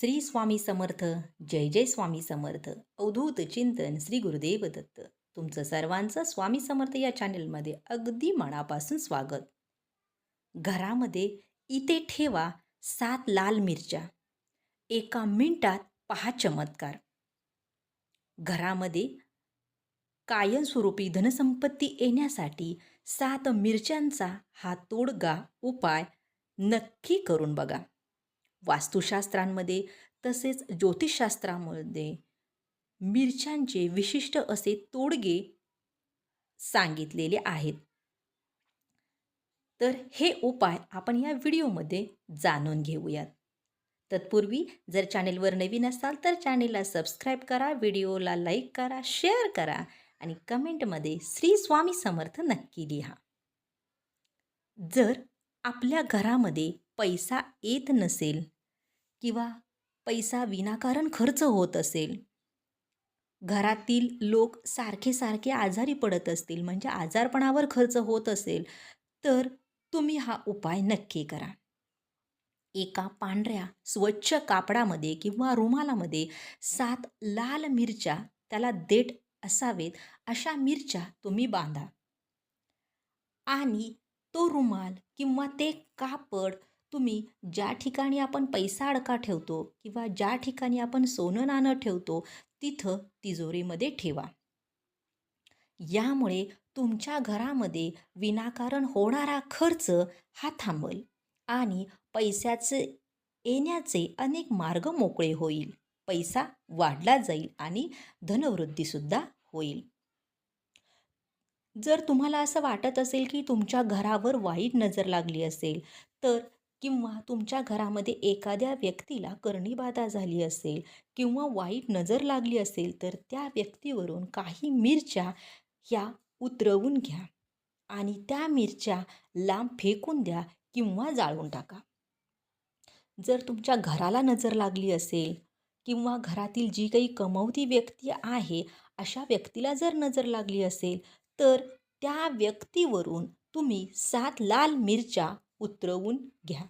श्री स्वामी समर्थ जय जय स्वामी समर्थ अवधूत चिंतन श्री गुरुदेव दत्त. तुमचं सर्वांचं स्वामी समर्थ या चॅनेलमध्ये अगदी मनापासून स्वागत. घरामध्ये इथे ठेवा सात लाल मिरच्या. एका मिनिटात पहा चमत्कार. घरामध्ये कायमस्वरूपी धनसंपत्ती येण्यासाठी सात मिरच्यांचा हा तोडगा उपाय नक्की करून बघा. वास्तुशास्त्रांमध्ये तसेच ज्योतिषशास्त्रामध्ये मिरच्यांचे विशिष्ट असे तोडगे सांगितलेले आहेत. तर हे उपाय आपण या व्हिडिओमध्ये जाणून घेऊयात. तत्पूर्वी जर चॅनेलवर नवीन असाल तर चॅनेलला सबस्क्राईब करा व्हिडिओला लाईक करा शेअर करा आणि कमेंटमध्ये श्री स्वामी समर्थ नक्की लिहा. जर आपल्या घरामध्ये पैसा येत नसेल किंवा पैसा विनाकारण खर्च होत असेल. घरातील लोक सारखे सारखे आजारी पडत असतील म्हणजे आजारपणावर खर्च होत असेल तर तुम्ही हा उपाय नक्की करा. एका पांढऱ्या स्वच्छ कापडामध्ये किंवा रुमालामध्ये सात लाल मिरच्या त्याला देठ असावेत अशा मिरच्या तुम्ही बांधा. आणि तो रुमाल किंवा ते कापड तुम्ही ज्या ठिकाणी आपण पैसा अडका ठेवतो किंवा ज्या ठिकाणी आपण सोनं नाणं ठेवतो तिथं तिजोरीमध्ये ठेवा. यामुळे तुमच्या घरामध्ये विनाकारण होणारा खर्च हा थांबल आणि पैशाचे येण्याचे अनेक मार्ग मोकळे होईल. पैसा वाढला जाईल आणि धनवृद्धीसुद्धा होईल. जर तुम्हाला असं वाटत असेल की तुमच्या घरावर वाईट नजर लागली असेल तर किंवा तुमच्या घरामध्ये एखाद्या व्यक्तीला कर्णीबाधा झाली असेल किंवा वाईट नजर लागली असेल तर त्या व्यक्तीवरून काही मिरच्या ह्या उतरवून घ्या आणि त्या मिरच्या लांब फेकून द्या किंवा जाळून टाका. जर तुमच्या घराला नजर लागली असेल किंवा घरातील जी काही कमवती व्यक्ती आहे अशा व्यक्तीला जर नजर लागली असेल तर त्या व्यक्तीवरून तुम्ही सात लाल मिरच्या उतरवून घ्या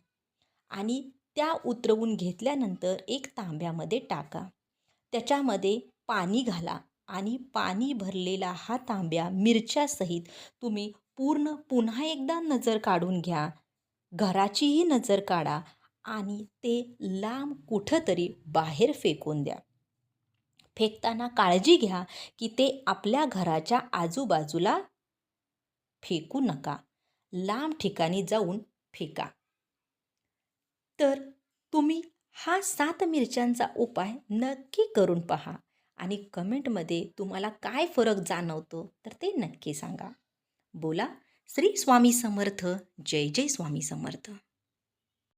आणि त्या उतरवून घेतल्यानंतर एक तांब्यामध्ये टाका. त्याच्यामध्ये पाणी घाला आणि पाणी भरलेला हा तांब्या मिरच्यासहित तुम्ही पूर्ण पुन्हा एकदा नजर काढून घ्या. घराचीही नजर काढा आणि ते लांब कुठंतरी बाहेर फेकून द्या. फेकताना काळजी घ्या की ते आपल्या घराच्या आजूबाजूला फेकू नका. लांब ठिकाणी जाऊन फेका. तर तुम्ही हा सात मिरच्यांचा उपाय नक्की करून पहा आणि कमेंटमध्ये तुम्हाला काय फरक जाणवतो तर ते नक्की सांगा. बोला श्री स्वामी समर्थ जय जय स्वामी समर्थ.